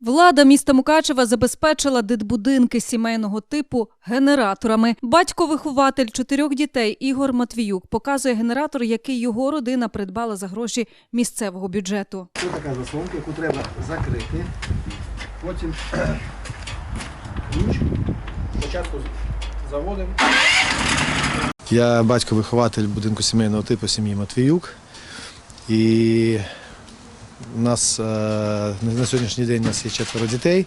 Влада міста Мукачева забезпечила дитбудинки сімейного типу генераторами. Батько-вихователь чотирьох дітей Ігор Матвіюк показує генератор, який його родина придбала за гроші місцевого бюджету. Це така заслонка, яку треба закрити. Потім ключ. Спочатку заводимо. Я батько-вихователь будинку сімейного типу сім'ї Матвіюк. І у нас е, на сьогоднішній день у нас є четверо дітей,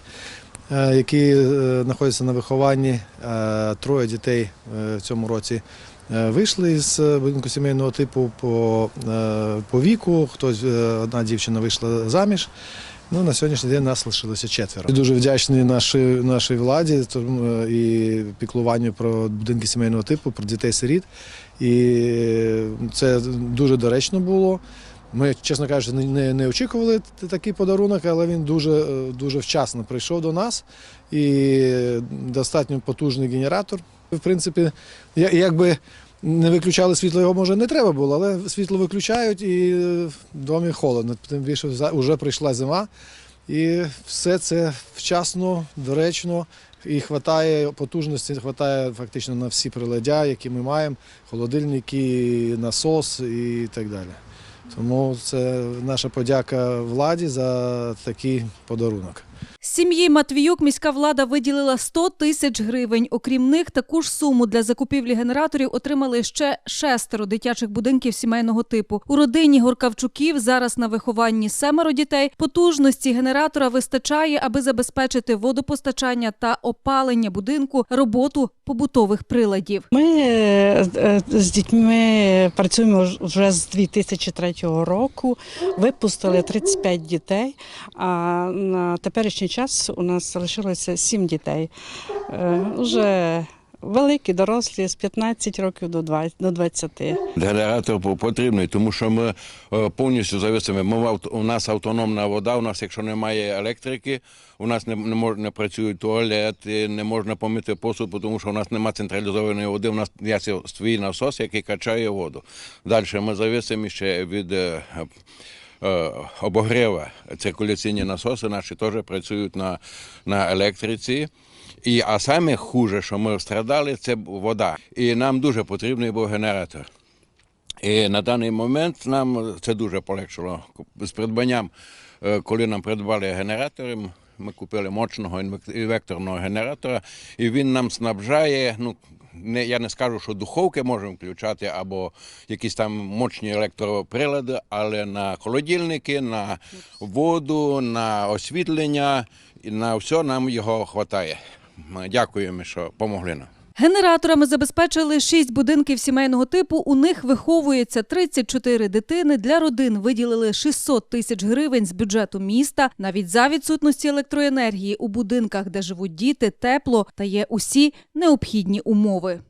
е, які е, знаходяться на вихованні. Троє дітей в цьому році вийшли з будинку сімейного типу по, по віку. Хтось одна дівчина вийшла заміж. Ну, на сьогоднішній день нас лишилося четверо. Дуже вдячний нашій, нашій владі і піклуванню про будинки сімейного типу, про дітей-сиріт. І це дуже доречно було. Ми, чесно кажучи, не- не, очікували такий подарунок, але він дуже, е, дуже вчасно прийшов до нас. І достатньо потужний генератор. В принципі, якби не виключали світло, його може не треба було, але світло виключають і в домі холодно. Тим більше вже прийшла зима. І все це вчасно, доречно і хватає потужності, хватає фактично на всі приладдя, які ми маємо, холодильники, насос і так далі. Тому це наша подяка владі за такий подарунок. Сім'ї Матвіюк міська влада виділила 100 тисяч гривень. Окрім них, таку ж суму для закупівлі генераторів отримали ще шестеро дитячих будинків сімейного типу. У родині Горкавчуків зараз на вихованні семеро дітей. Потужності генератора вистачає, аби забезпечити водопостачання та опалення будинку, роботу побутових приладів. Ми е, е, з дітьми працюємо вже з 2003 року. Випустили 35 дітей, а на теперішній час у нас залишилося 7 дітей. Е, Уже великі, дорослі, з 15 років до 20 Генератор потрібний, тому що ми е, повністю зависимо. У нас автономна вода. У нас, якщо немає електрики, у нас не, не мож- не працюють туалети, не можна помити посуд, тому що у нас немає централізованої води. У нас є свій насос, який качає воду. Далі ми зависимо ще від. Е, е, циркуляційні насоси наші теж працюють на, на електриці. І, а саме хуже, що ми страдали, це вода. І нам дуже потрібний був генератор. І на даний момент нам це дуже полегшило. З придбанням, е, коли нам придбали генератори, ми купили мощного інвек- інвекторного генератора, і він нам снабжає. Ну, не, я не скажу, що духовки можемо включати або якісь там мощні електроприлади, але на холодильники, на воду, на освітлення, і на все нам його вистачає. Дякуємо, що допомогли нам. Генераторами забезпечили шість будинків сімейного типу. У них виховується 34 дитини. Для родин виділили 600 тисяч гривень з бюджету міста. Навіть за відсутності електроенергії у будинках, де живуть діти, тепло та є усі необхідні умови.